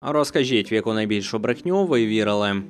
Розкажіть, в яку найбільшу брехню ви вірили.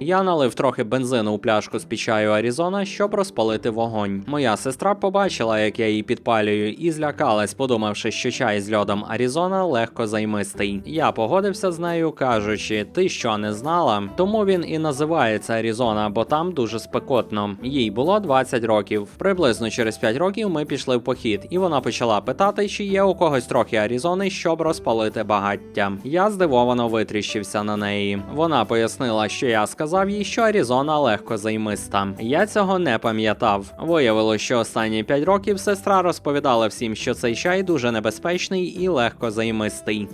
Я налив трохи бензину у пляшку з пічаю Арізона, щоб розпалити вогонь. Моя сестра побачила, як я її підпалюю, і злякалась, подумавши, що чай з льодом Арізона легко займистий. Я погодився з нею, кажучи, ти що не знала? Тому він і називається Арізона, бо там дуже спекотно. Їй було 20 років. Приблизно через 5 років ми пішли в похід, і вона почала питати, чи є у когось трохи Арізони, щоб розпалити багаття. Я здивовано витріщився на неї. Вона пояснила, що я сказав їй, що Арізона легко займиста. Я цього не пам'ятав. Виявилось, що останні 5 років сестра розповідала всім, що цей чай дуже небезпечний і легко займистий.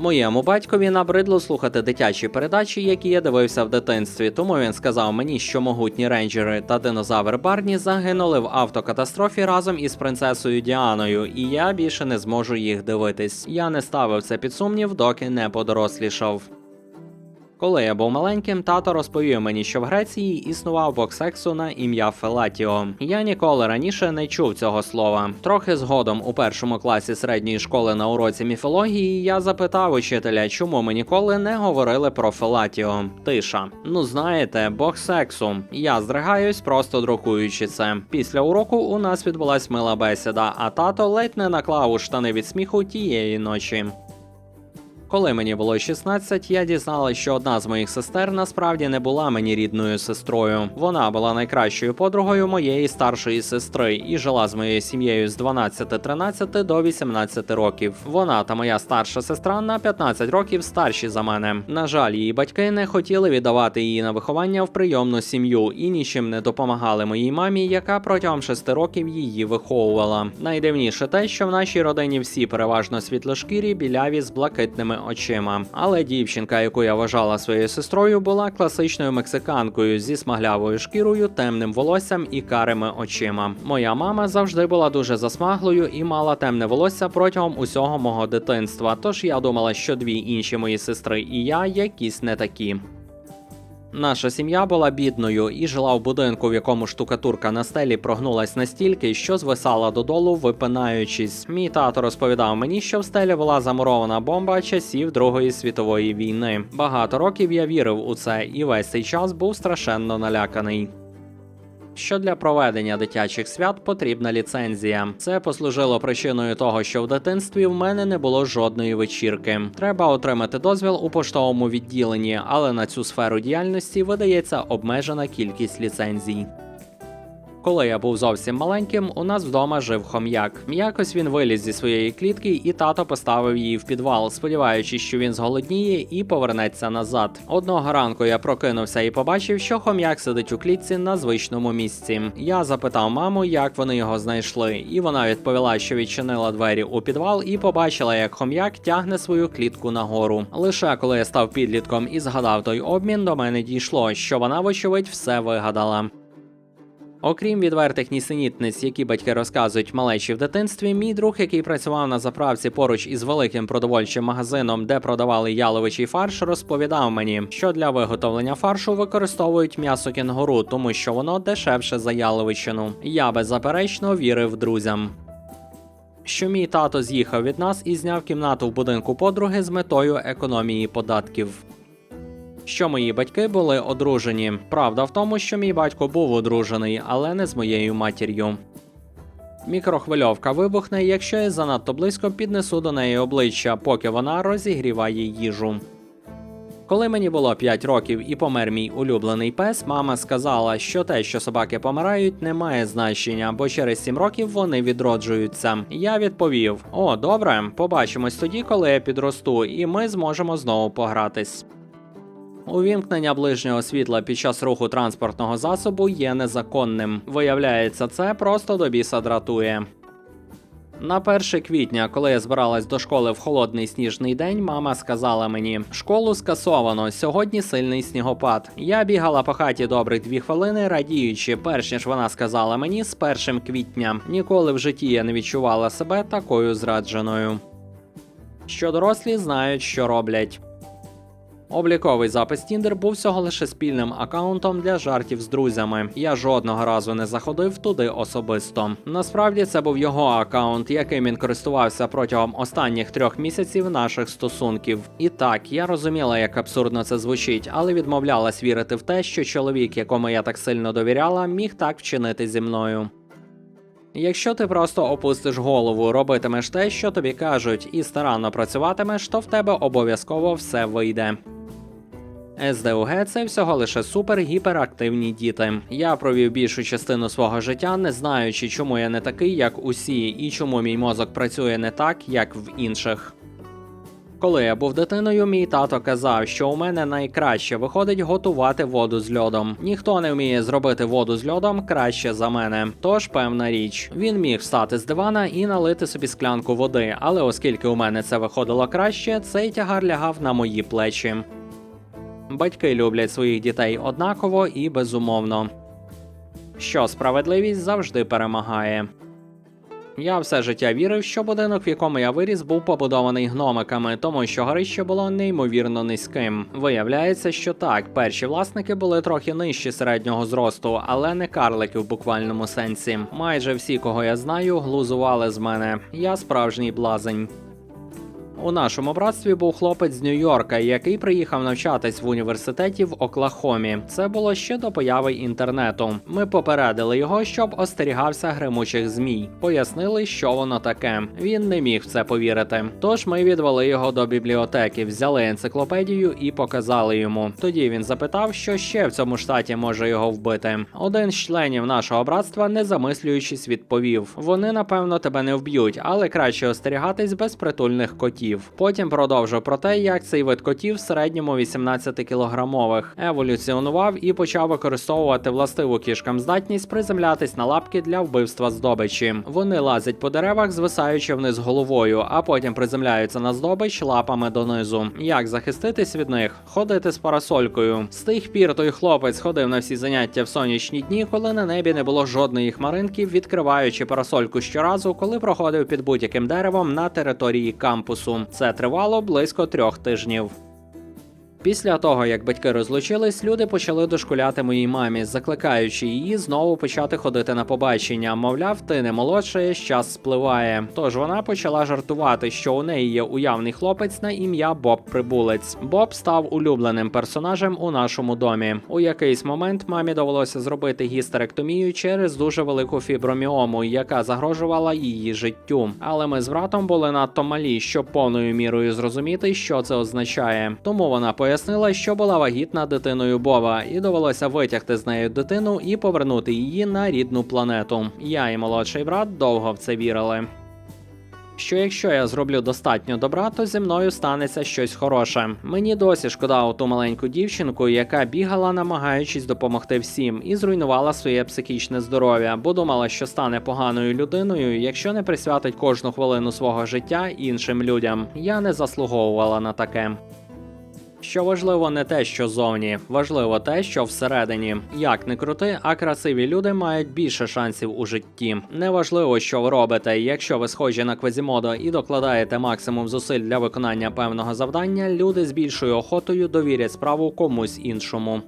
Моєму батькові набридло слухати дитячі передачі, які я дивився в дитинстві, тому він сказав мені, що могутні рейнджери та динозавр Барні загинули в автокатастрофі разом із принцесою Діаною, і я більше не зможу їх дивитись. Я не ставив це під сумнів, доки не подорослішав. Коли я був маленьким, тато розповів мені, що в Греції існував бог сексу на ім'я Фелатіо. Я ніколи раніше не чув цього слова. Трохи згодом у першому класі середньої школи на уроці міфології я запитав учителя, чому ми ніколи не говорили про Фелатіо. Тиша. Ну знаєте, бог сексу. Я здригаюсь, просто друкуючи це. Після уроку у нас відбулась мила бесіда, а тато ледь не наклав у штани від сміху тієї ночі. Коли мені було 16, я дізналась, що одна з моїх сестер насправді не була мені рідною сестрою. Вона була найкращою подругою моєї старшої сестри і жила з моєю сім'єю з 12-13 до 18 років. Вона та моя старша сестра на 15 років старші за мене. На жаль, її батьки не хотіли віддавати її на виховання в прийомну сім'ю і нічим не допомагали моїй мамі, яка протягом 6 років її виховувала. Найдивніше те, що в нашій родині всі переважно світлошкірі, біляві з блакитними очима. Але дівчинка, яку я вважала своєю сестрою, була класичною мексиканкою зі смаглявою шкірою, темним волоссям і карими очима. Моя мама завжди була дуже засмаглою і мала темне волосся протягом усього мого дитинства. Тож я думала, що дві інші мої сестри і я якісь не такі. Наша сім'я була бідною і жила в будинку, в якому штукатурка на стелі прогнулась настільки, що звисала додолу, випинаючись. Мій тато розповідав мені, що в стелі була замурована бомба часів Другої світової війни. Багато років я вірив у це, і весь цей час був страшенно наляканий. Що для проведення дитячих свят потрібна ліцензія. Це послужило причиною того, що в дитинстві в мене не було жодної вечірки. Треба отримати дозвіл у поштовому відділенні, але на цю сферу діяльності видається обмежена кількість ліцензій. Коли я був зовсім маленьким, у нас вдома жив хом'як. Якось він виліз зі своєї клітки, і тато поставив її в підвал, сподіваючись, що він зголодніє і повернеться назад. Одного ранку я прокинувся і побачив, що хом'як сидить у клітці на звичному місці. Я запитав маму, як вони його знайшли, і вона відповіла, що відчинила двері у підвал і побачила, як хом'як тягне свою клітку нагору. Лише коли я став підлітком і згадав той обмін, до мене дійшло, що вона, вочевидь, все вигадала. Окрім відвертих нісенітниць, які батьки розказують малечі в дитинстві, мій друг, який працював на заправці поруч із великим продовольчим магазином, де продавали яловичий фарш, розповідав мені, що для виготовлення фаршу використовують м'ясо кінгуру, тому що воно дешевше за яловичину. Я беззаперечно вірив друзям. Що мій тато з'їхав від нас і зняв кімнату в будинку подруги з метою економії податків що мої батьки були одружені. Правда в тому, що мій батько був одружений, але не з моєю матір'ю. Мікрохвильовка вибухне, якщо я занадто близько піднесу до неї обличчя, поки вона розігріває їжу. Коли мені було 5 років і помер мій улюблений пес, мама сказала, що те, що собаки помирають, не має значення, бо через 7 років вони відроджуються. Я відповів: О, добре, побачимось тоді, коли я підросту, і ми зможемо знову погратись. Увімкнення ближнього світла під час руху транспортного засобу є незаконним. Виявляється, це просто до біса дратує. На 1 квітня, коли я збиралась до школи в холодний сніжний день, мама сказала мені: школу скасовано. Сьогодні сильний снігопад. Я бігала по хаті добрих дві хвилини, радіючи, перш ніж вона сказала мені з 1 квітня. Ніколи в житті я не відчувала себе такою зрадженою. Що дорослі знають, що роблять. Обліковий запис Tinder був всього лише спільним акаунтом для жартів з друзями. Я жодного разу не заходив туди особисто. Насправді це був його акаунт, яким він користувався протягом останніх трьох місяців наших стосунків. І так, я розуміла, як абсурдно це звучить, але відмовлялась вірити в те, що чоловік, якому я так сильно довіряла, міг так вчинити зі мною. Якщо ти просто опустиш голову, робитимеш те, що тобі кажуть, і старанно працюватимеш, то в тебе обов'язково все вийде. СДУГ це всього лише супер-гіперактивні діти. Я провів більшу частину свого життя, не знаючи, чому я не такий, як усі, і чому мій мозок працює не так, як в інших. Коли я був дитиною, мій тато казав, що у мене найкраще виходить готувати воду з льодом. Ніхто не вміє зробити воду з льодом краще за мене. Тож певна річ, він міг встати з дивана і налити собі склянку води, але оскільки у мене це виходило краще, цей тягар лягав на мої плечі. Батьки люблять своїх дітей однаково і безумовно. Що справедливість завжди перемагає. Я все життя вірив, що будинок, в якому я виріс, був побудований гномиками, тому що горище було неймовірно низьким. Виявляється, що так, перші власники були трохи нижчі середнього зросту, але не карлики в буквальному сенсі. Майже всі, кого я знаю, глузували з мене. Я справжній блазень. У нашому братстві був хлопець з Нью-Йорка, який приїхав навчатись в університеті в Оклахомі. Це було ще до появи інтернету. Ми попередили його, щоб остерігався гримучих змій. Пояснили, що воно таке. Він не міг в це повірити. Тож ми відвели його до бібліотеки, взяли енциклопедію і показали йому. Тоді він запитав, що ще в цьому штаті може його вбити. Один з членів нашого братства, не замислюючись, відповів: вони напевно тебе не вб'ють, але краще остерігатись безпритульних котів. Потім продовжив про те, як цей вид котів в середньому 18 кілограмових еволюціонував і почав використовувати властиву кішкам здатність приземлятись на лапки для вбивства здобичі. Вони лазять по деревах, звисаючи вниз головою, а потім приземляються на здобич лапами донизу. Як захиститись від них? Ходити з парасолькою. З тих пір той хлопець ходив на всі заняття в сонячні дні, коли на небі не було жодної хмаринки, відкриваючи парасольку щоразу, коли проходив під будь-яким деревом на території кампусу. Це тривало близько трьох тижнів. Після того, як батьки розлучились, люди почали дошкуляти моїй мамі, закликаючи її знову почати ходити на побачення. Мовляв, ти не молодшаєш, час спливає. Тож вона почала жартувати, що у неї є уявний хлопець на ім'я Боб Прибулець. Боб став улюбленим персонажем у нашому домі. У якийсь момент мамі довелося зробити гістеректомію через дуже велику фіброміому, яка загрожувала її життю. Але ми з братом були надто малі, щоб повною мірою зрозуміти, що це означає. Тому вона пояснила, що була вагітна дитиною Бова, і довелося витягти з нею дитину і повернути її на рідну планету. Я і молодший брат довго в це вірили. Що якщо я зроблю достатньо добра, то зі мною станеться щось хороше. Мені досі шкода ту маленьку дівчинку, яка бігала, намагаючись допомогти всім, і зруйнувала своє психічне здоров'я, бо думала, що стане поганою людиною, якщо не присвятить кожну хвилину свого життя іншим людям. Я не заслуговувала на таке. Що важливо не те, що зовні, важливо те, що всередині. Як не крути, а красиві люди мають більше шансів у житті. Неважливо, що ви робите. Якщо ви схожі на Квазімодо і докладаєте максимум зусиль для виконання певного завдання, люди з більшою охотою довірять справу комусь іншому.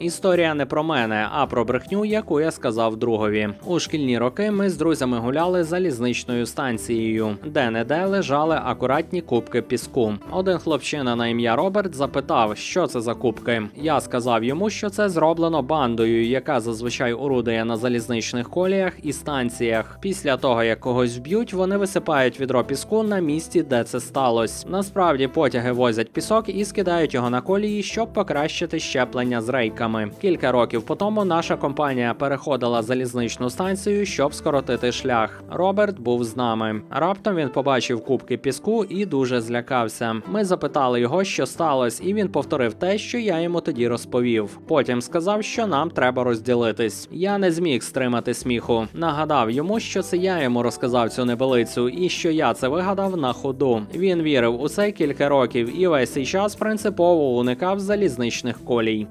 Історія не про мене, а про брехню, яку я сказав другові. У шкільні роки ми з друзями гуляли залізничною станцією, де не де лежали акуратні кубки піску. Один хлопчина на ім'я Роберт запитав, що це за кубки. Я сказав йому, що це зроблено бандою, яка зазвичай орудує на залізничних коліях і станціях. Після того як когось вб'ють, вони висипають відро піску на місці, де це сталося. Насправді потяги возять пісок і скидають його на колії, щоб покращити щеплення з рейками. Кілька років по тому наша компанія переходила залізничну станцію, щоб скоротити шлях. Роберт був з нами. Раптом він побачив кубки піску і дуже злякався. Ми запитали його, що сталося, і він повторив те, що я йому тоді розповів. Потім сказав, що нам треба розділитись. Я не зміг стримати сміху. Нагадав йому, що це я йому розказав цю небелицю, і що я це вигадав на ходу. Він вірив у це кілька років і весь цей час принципово уникав залізничних колій.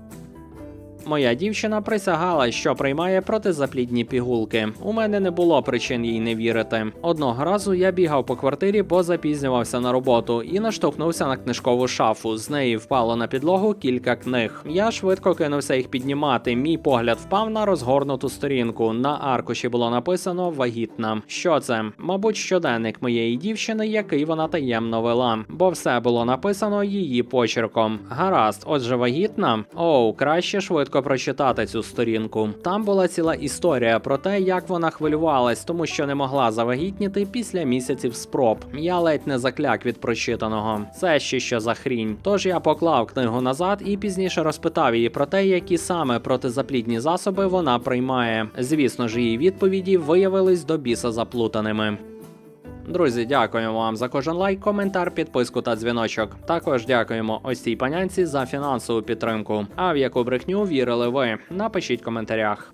Моя дівчина присягала, що приймає протизаплідні пігулки. У мене не було причин їй не вірити. Одного разу я бігав по квартирі, бо запізнювався на роботу і наштовхнувся на книжкову шафу. З неї впало на підлогу кілька книг. Я швидко кинувся їх піднімати. Мій погляд впав на розгорнуту сторінку. На аркуші було написано вагітна. Що це? Мабуть, щоденник моєї дівчини, який вона таємно вела, бо все було написано її почерком. Гаразд, отже, вагітна. Оу, краще швидко прочитати цю сторінку. Там була ціла історія про те, як вона хвилювалась, тому що не могла завагітніти після місяців спроб. Я ледь не закляк від прочитаного. Це ще що за хрінь. Тож я поклав книгу назад і пізніше розпитав її про те, які саме протизаплідні засоби вона приймає. Звісно ж, її відповіді виявились до біса заплутаними. Друзі, дякуємо вам за кожен лайк, коментар, підписку та дзвіночок. Також дякуємо ось цій панянці за фінансову підтримку. А в яку брехню вірили ви? Напишіть в коментарях.